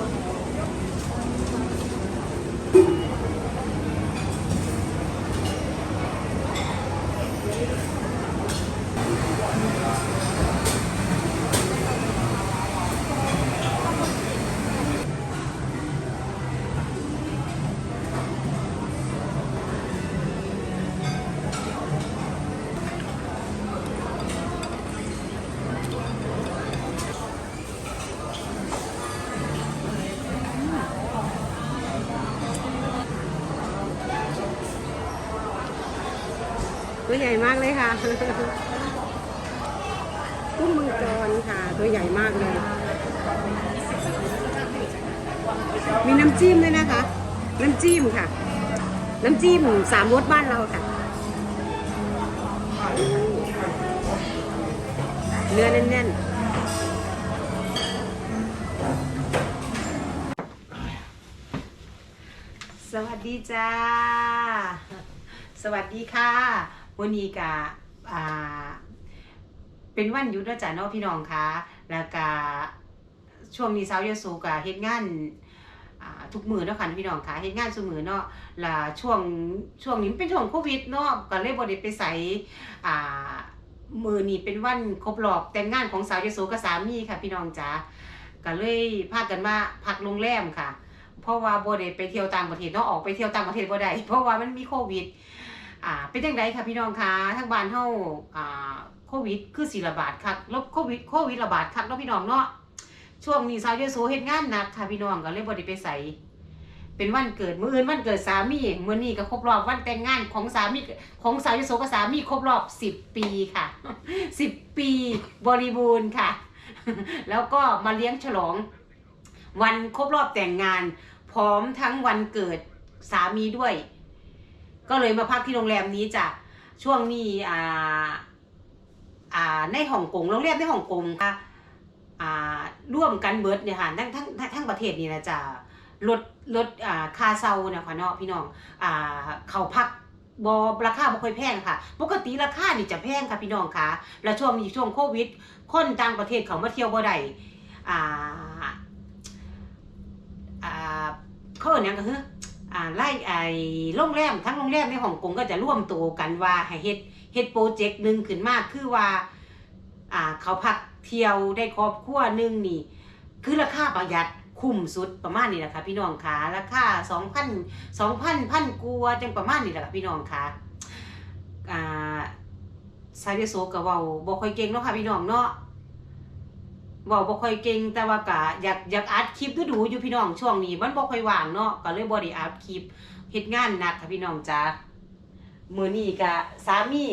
one more. ตัวใหญ่มากเลยค่ะกุ้งมังกรค่ะ ตัวใหญ่มากเลย มีน้ำจิ้มด้วยนะคะ น้ำจิ้มค่ะ น้ำจิ้มสามรสบ้านเราค่ะเนื้อแน่นๆสวัสดีจ้า สวัสดีค่ะ วันนี้กะอ่าเป็นวันหยุดแล้วจ้ะเนาะพี่น้องคะแล้วก็ช่วงนี้สาวยโสกะเฮ็ดงานทุกมือเนาะค่ะพี่น้องคะเฮ็ดงานซุมือเนาะและช่วงช่วงนี้เป็นช่วงโควิดเนาะก็เลยบ่ได้ไปใส่อ่ามือนี้เป็นวันครบรอบแต่งงานของสาวยโสกับสามีค่ะ พี่น้องจ๋าก็เลยพากันมาพักโรงแรมค่ะ เพราะว่าบ่ได้ไปเที่ยวต่างประเทศเนาะออกไปเที่ยวต่างประเทศบ่ได้เพราะว่ามันมีโควิด อ่าเป็นจังไดค่ะพี่น้องคะทางบ้านเฮาอ่าโควิดคือสิระบาดคักล้วโควิดโควิดระบาดคักเนาะพี่น้องเนาะช่วงนี้สาวเยโสเฮ็ดงานหนักค่ะพี่น้องก็เลยบ่ได้ไปไสเป็นวันเกิดมื้ออื่นวันเกิดสามีมื้อนี้ก็ครบรอบวันแต่งงานของสามีของสาวเยโสกับสามีครบรอบ10ปีค่ะ10ปีบริบูรณ์ค่ะ แล้วก็มาเลี้ยงฉลอง วันครบรอบแต่งงาน พร้อมทั้งวันเกิดสามีด้วย ก็เลยมาพักที่โรงแรมนี้จ้ะช่วงนี้อ่าอ่าในฮ่องกงโรงแรมในฮ่องกงค่ะอ่าร่วมกันเบิร์ดเนี่ยค่ะทั้งทั้งทั้งประเทศนี่นะจ้ะลดลดอ่าค่าเช่าเนี่ยค่ะเนาะพี่น้องอ่าเขาพักบอราคาบ่ค่อยแพงค่ะ ปกติราคานี่จะแพงค่ะพี่น้องค่ะ แล้วช่วงนี้ช่วงโควิด คนต่างประเทศเขามาเที่ยวบ่ได้อ่าอ่าเขาเอิ้นหยังก็คือ อ่าไล่ไอ้โรงแรมทั้งโรงแรมในฮ่องกงก็จะร่วมตัวกันว่าให้เฮ็ดเฮ็ดโปรเจกต์หนึ่งขึ้นมาคือว่าอ่าเขาพักเที่ยวได้ครอบครัวหนึ่งนี่ คือราคาประหยัดคุ้มสุดประมาณนี้แหละค่ะพี่น้องคะราคาสองพันสองพันพันกัวจังประมาณนี้แหละค่ะพี่น้องคะอ่าซาเดโซกับเว้าบ่ค่อยเก่งเนาะค่ะพี่น้องเนาะ เว้าบ่ค่อยเก่งแต่ว่าก็อยากอยากอัดคลิปดูๆอยู่พี่น้องช่วงนี้ มันบ่ค่อยว่างเนาะก็เลยบ่ได้อัดคลิปเฮ็ดงานหนักค่ะพี่น้องจ้ามื้อนี้ก็สามี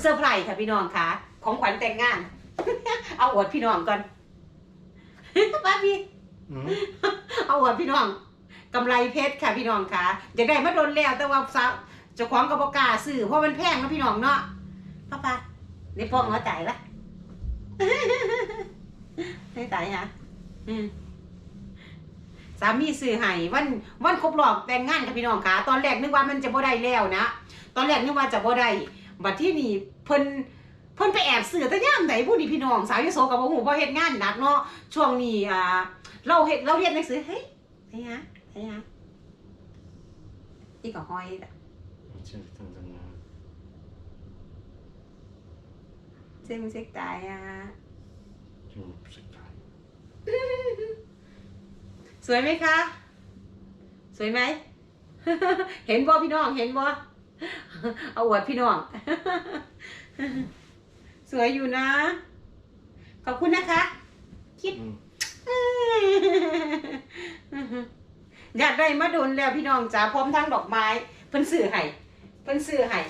เซอร์ไพรส์ค่ะพี่น้องค่ะ ของขวัญแต่งงาน เอาอวดพี่น้องก่อนป้าพี่ 응? เอาอวดพี่น้องกำไรเพชรค่ะพี่น้องค่ะอยากได้มาโดนแล้วแต่ว่าสาวเจ้าของก็บ่กล้าซื้อเพราะมันแพงนะพี่น้องเนาะป้าป้าได้ป้องหัวใจละ ให้ตายฮะสามีซื้อให้วันวันครบรอบแต่งงานกับพี่น้องขาตอนแรกนึกว่ามันจะบ่ได้แล้วนะ ตอนแรกนึกว่าจะบ่ได้บัดที่นี่เพิ่นเพิ่นไปแอบซื้อแต่ย่ามไหนผู้นี่พี่น้อง สาวยุโสกับโอ้โหพอเหตุงานหนักเนาะช่วงนี้อ่าเราเฮ็ดเราเรียนหนังสือเฮ้ยไอ้ฮะไอ้ฮะอีกก็ห้อยเจ๊มเจ๊กตายอะ สุดท้าย สวยไหมคะ สวยไหม เห็นบ่พี่น้อง เห็นบ่เอาอวดพี่น้อง สวยอยู่นะ ขอบคุณนะคะ คิดอยากได้มาโดนแล้วพี่น้องจ๋าพร้อมทั้งดอกไม้ เพิ่นสื่อให้เพิ่นสื่อให้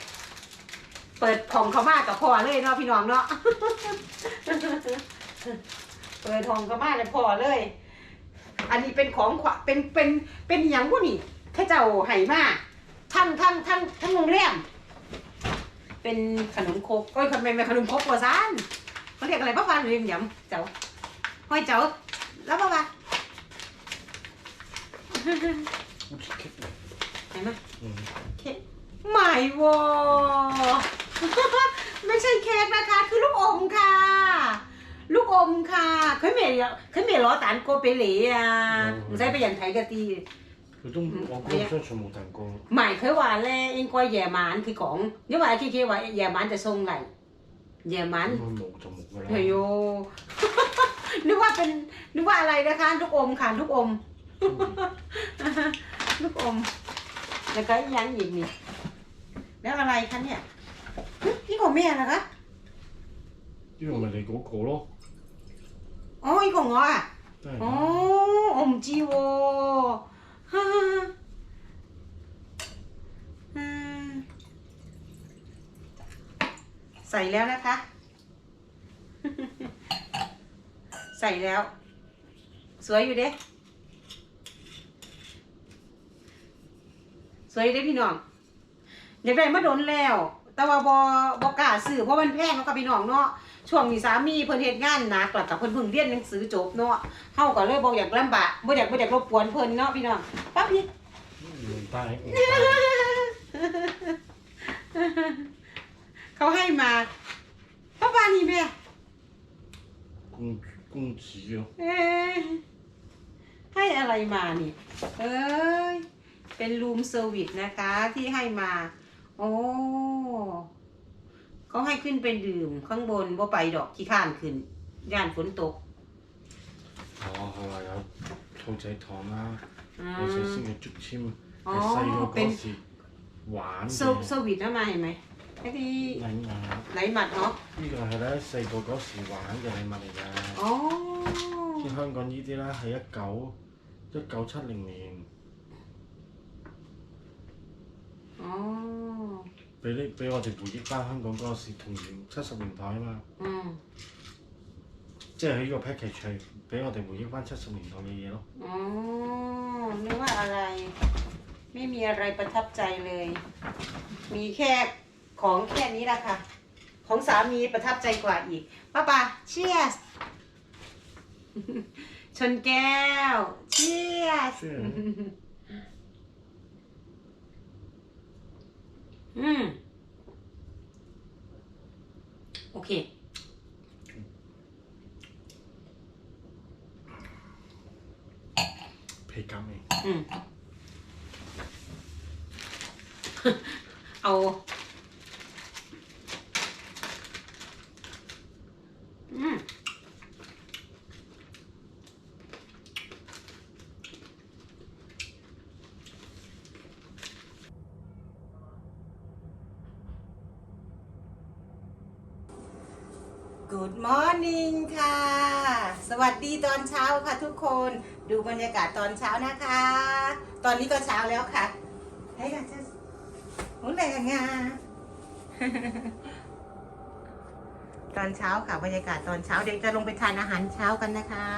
เปิดของเขามากกับพอเลยเนาะพี่น้องเนาะ เปิดของเขามาเลยพอเลย อันนี้เป็นของขวเป็นเป็นเป็นอหย่างพวกนี้แค่เจ้าให้มาทั้งทั้งทั้งทั้งโรงแรมเป็นขนมครกโอ้ยคนเป็นขนมครกหัวซานเขาเรียกอะไรป้าฟันหรือหยำเจ้าห้อยเจ้าแล้วป้าฟันโอเคเห็นมอืมเค้กไม่วอไม่ใช่เค้กนะคะ คือลูกอมค่ะ ลูกอมค่ะเคยเมียเคยเมียล้อตานโกเปเหลีอ่ะ唔使俾人睇嗰啲佢都我嗰个商场冇蛋糕。唔系佢话咧应该夜晚佢讲因为阿 K K 话夜晚就送嚟夜晚咁佢冇就冇㗎啦。系哟 นึกว่าเป็นนึกว่าอะไรนะคะ ลูกอมค่ะลูกอม ลูกอม แล้วก็อีกอยังอีกนี่ แล้วอะไรคะเนี่ยหึนี่ของแม่นะคะ 呢个咪你嗰个咯， 어 이거 뭐 야? 네. 어 엄지 워. 하하 하. 음. ใส่แล้วนะคะ ใส่แล้ว สวยอยู่เด้ สวยอยู่เด้พี่น้องอยากได้มาโดนแล้ว แต่ว่าบอบกาสื่อเพราะมันแพงเขากับพี่น้องเนาะ ช่วงนี้สามีเพิ่นเหตุงานหนักแล้วกับเพิ่นเพิ่งเรียนหนังสือจบเนาะเฮาก็เลยบอกอยากลำบากบ่อยากบ่อยากรบกวนเพิ่นเนาะพี่น้องปั๊บพี่ยเขาให้มาป้าบานี่แม่กุ้งกุ้งขี้เอ้ให้อะไรมานี่ เอ้ย เป็นรูมเซอร์วิสนะคะที่ให้มา โอ้ เขาให้ขึ้นไปดื่มข้างบนบ่ไปดอกขี้ข้านขึ้น ย่านฝนตก 哦系话有兔仔糖啦， อื 有细 ม 先嘅竹签， อ๋อ 系细个 เป็น 嗰时玩 เซ 嘅 อร์เซอร์วิสนะมาเห็นไหมไอ้ที่ 礼物。 ไหลหมัดเนาะ 呢个系咧细个嗰时玩嘅礼物嚟㗎。 อ๋อ 即系香港呢啲咧系一九一九七零年 อ๋อ 俾你俾我哋回忆翻香港嗰个时童年七十年代啊嘛， อืม 即系喺呢个 package 系俾我哋回忆翻七十年代嘅嘢咯。 อ๋อนึกว่าอะไร ไม่มีอะไรประทับใจเลย มีแค่ของแค่นี้แหละค่ะ ของสามีประทับใจกว่าอีกป้าปาเชียส ชนแก้ว เชียส Cheers เผ็ด เพกามเอง อืม เอา Good morning ค่ะ สวัสดีตอนเช้าค่ะทุกคน ดูบรรยากาศตอนเช้านะคะ ตอนนี้ก็เช้าแล้วค่ะให้กันจะหุ่นแรงงาตอนเช้าค่ะบรรยากาศตอนเช้าเดี๋ยวจะลงไปทานอาหารเช้ากันนะคะ